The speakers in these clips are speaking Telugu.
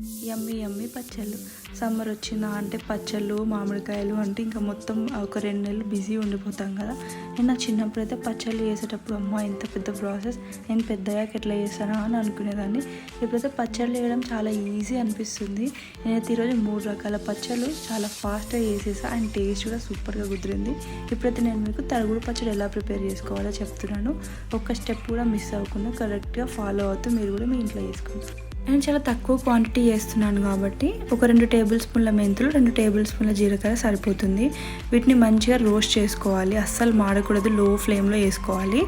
యమ్మి యమ్మి పచ్చళ్ళు. సమ్మర్ వచ్చిందా అంటే పచ్చళ్ళు మామిడికాయలు అంటే ఇంకా మొత్తం ఒక రెండు నెలలు బిజీ ఉండిపోతాం కదా. నేను నా చిన్నప్పుడు అయితే పచ్చళ్ళు చేసేటప్పుడు అమ్మ ఇంత పెద్ద ప్రాసెస్ నేను పెద్దగాక ఎట్లా చేస్తానా? అని అనుకునేదాన్ని. ఇప్పుడైతే పచ్చళ్ళు వేయడం చాలా ఈజీ అనిపిస్తుంది. నేనైతే ఈరోజు మూడు రకాల పచ్చళ్ళు చాలా ఫాస్ట్గా చేసేసా. అండ్ టేస్ట్ కూడా సూపర్గా కుదిరింది. ఇప్పుడైతే నేను మీకు తరుగుడు పచ్చడి ఎలా ప్రిపేర్ చేసుకోవాలో చెప్తున్నాను. ఒక్క స్టెప్ కూడా మిస్ అవ్వకుండా కరెక్ట్గా ఫాలో అవుతూ మీరు కూడా మీ ఇంట్లో చేసుకోండి నేను చాలా తక్కువ క్వాంటిటీ చేస్తున్నాను కాబట్టి ఒక రెండు టేబుల్ స్పూన్ల మెంతులు రెండు టేబుల్ స్పూన్ల జీలకర్ర సరిపోతుంది. వీటిని మంచిగా రోస్ట్ చేసుకోవాలి. అస్సలు మాడకూడదు లో ఫ్లేమ్లో వేసుకోవాలి.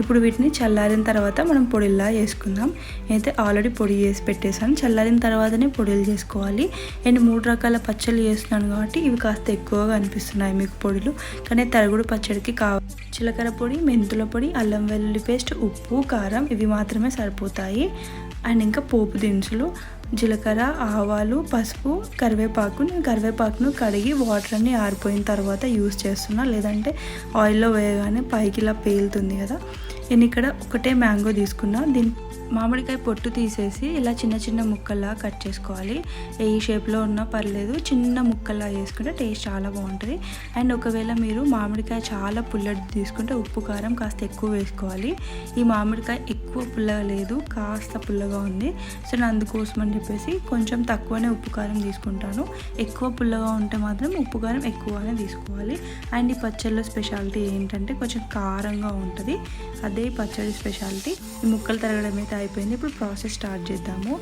ఇప్పుడు వీటిని చల్లారిన తర్వాత మనం పొడిలా చేసుకుందాం అయితే ఆల్రెడీ పొడి చేసి పెట్టేశాను. చల్లారిన తర్వాతనే పొడిలు చేసుకోవాలి. నేను మూడు రకాల పచ్చళ్ళు చేస్తున్నాను కాబట్టి ఇవి కాస్త ఎక్కువగా అనిపిస్తున్నాయి మీకు పొడులు. కానీ తరుగుడు పచ్చడికి కావాలి జీలకర్ర పొడి మెంతుల పొడి అల్లం వెల్లుల్లి పేస్ట్ ఉప్పు కారం ఇవి మాత్రమే సరిపోతాయి. అండ్ ఇంకా పోపు దినుసులు జీలకర్ర ఆవాలు పసుపు కరివేపాకు నేను కరివేపాకును కడిగి వాటర్ అన్ని ఆరిపోయిన తర్వాత యూస్ చేస్తున్నా. లేదంటే ఆయిల్లో వేయగానే పైకి ఇలా పేలుతుంది కదా. నేను ఇక్కడ ఒకటే మ్యాంగో తీసుకున్నా. దీని మామిడికాయ పొట్టు తీసేసి ఇలా చిన్న చిన్న ముక్కల్లా కట్ చేసుకోవాలి. ఏ షేప్లో ఉన్నా పర్లేదు. చిన్న ముక్కల్లా చేసుకుంటే టేస్ట్ చాలా బాగుంటుంది. అండ్ ఒకవేళ మీరు మామిడికాయ చాలా పుల్లటి తీసుకుంటే ఉప్పు కారం కాస్త ఎక్కువ వేసుకోవాలి. ఈ మామిడికాయ ఎక్కువ పుల్లగా లేదు కాస్త పుల్లగా ఉంది. సో నేను అందుకోసం అని చెప్పేసి కొంచెం తక్కువనే ఉప్పు కారం తీసుకుంటాను. ఎక్కువ పుల్లగా ఉంటే మాత్రం ఉప్పు కారం ఎక్కువనే తీసుకోవాలి. అండ్ ఈ పచ్చళ్ళలో స్పెషాలిటీ ఏంటంటే కొంచెం కారంగా ఉంటుంది. అదే పచ్చడి స్పెషాలిటీ. ఈ ముక్కలు తరగడం అయితే అయిపోయింది. ఇప్పుడు ప్రాసెస్ స్టార్ట్ చేద్దాము.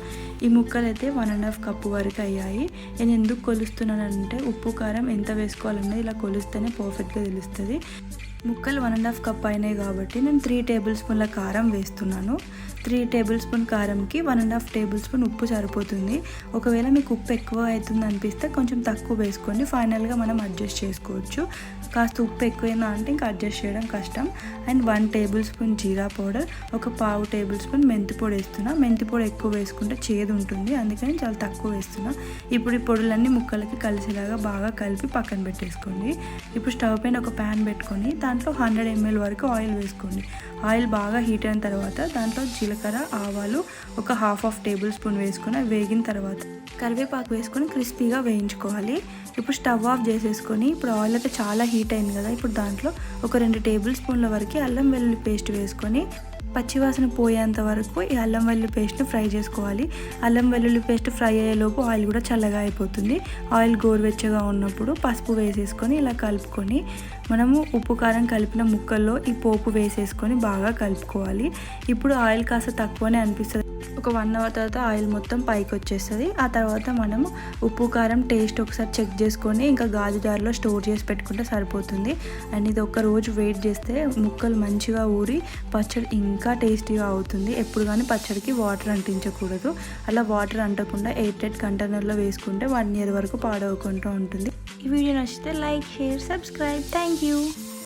ఈ ముక్కలు అయితే వన్ అండ్ హాఫ్ కప్పు వరకు అయ్యాయి. నేను ఎందుకు కొలుస్తున్నానంటే ఉప్పు కారం ఎంత వేసుకోవాలన్నది ఇలా కొలిస్తేనే పర్ఫెక్ట్గా తెలుస్తుంది. ముక్కలు వన్ అండ్ హాఫ్ కప్ అయినాయి కాబట్టి నేను త్రీ టేబుల్ స్పూన్ల కారం వేస్తున్నాను. త్రీ టేబుల్ స్పూన్ కారంకి one and half tablespoon ఉప్పు సరిపోతుంది. ఒకవేళ మీకు ఉప్పు ఎక్కువ అవుతుంది అనిపిస్తే కొంచెం తక్కువ వేసుకోండి. ఫైనల్గా మనం అడ్జస్ట్ చేసుకోవచ్చు. కాస్త ఉప్పు ఎక్కువైనా అంటే ఇంకా అడ్జస్ట్ చేయడం కష్టం. And one tablespoon jeera powder ఒక పావు టేబుల్ స్పూన్ మెంతి పొడి వేస్తున్నా. మెంతి పొడి ఎక్కువ వేసుకుంటే చేదు ఉంటుంది. అందుకని చాలా తక్కువ వేస్తున్నా. ఇప్పుడు ఈ పొడులన్నీ ముక్కలకి కలిసేలాగా బాగా కలిపి పక్కన పెట్టేసుకోండి. ఇప్పుడు స్టవ్ పైన ఒక ప్యాన్ పెట్టుకొని దాంట్లో హండ్రెడ్ ఎంఎల్ వరకు ఆయిల్ వేసుకోండి. ఆయిల్ బాగా హీట్ అయిన తర్వాత దాంట్లో జీలకర్ర ఆవాలు ఒక హాఫ్ ఆఫ్ టేబుల్ స్పూన్ వేసుకుని వేగిన తర్వాత కరివేపాకు వేసుకొని క్రిస్పీగా వేయించుకోవాలి. ఇప్పుడు స్టవ్ ఆఫ్ చేసేసుకొని ఇప్పుడు ఆయిల్ అయితే చాలా హీట్ అయింది కదా ఇప్పుడు దాంట్లో ఒక రెండు టేబుల్ స్పూన్ల వరకు అల్లం వెల్లుల్లి పేస్ట్ వేసుకొని పచ్చివాసన పోయేంత వరకు ఈ అల్లం వెల్లుల్లి పేస్ట్ని ఫ్రై చేసుకోవాలి. అల్లం వెల్లుల్లి పేస్ట్ ఫ్రై అయ్యేలోపు ఆయిల్ కూడా చల్లగా అయిపోతుంది. ఆయిల్ గోరువెచ్చగా ఉన్నప్పుడు పసుపు వేసేసుకొని ఇలా కలుపుకొని మనము ఉప్పు కారం కలిపిన ముక్కల్లో ఈ పోపు వేసేసుకొని బాగా కలుపుకోవాలి. ఇప్పుడు ఆయిల్ కాస్త తక్కువనే అనిపిస్తుంది. ఒక వన్ అవర్ తర్వాత ఆయిల్ మొత్తం పైకి వచ్చేస్తుంది. ఆ తర్వాత మనము ఉప్పు కారం టేస్ట్ ఒకసారి చెక్ చేసుకొని ఇంకా గాజు జార్లో స్టోర్ చేసి పెట్టుకుంటే సరిపోతుంది. అండ్ ఇది ఒక రోజు వెయిట్ చేస్తే ముక్కలు మంచిగా ఊరి పచ్చడి ఇంకా టేస్టీగా అవుతుంది. ఎప్పుడు కానీ పచ్చడికి వాటర్ అంటించకూడదు. అలా వాటర్ అంటకుండా ఎయిట్ ఎయిట్ కంటైనర్లో వేసుకుంటే వన్ ఇయర్ వరకు పాడవకుండా ఉంటుంది. ఈ వీడియో నచ్చితే like share subscribe thank you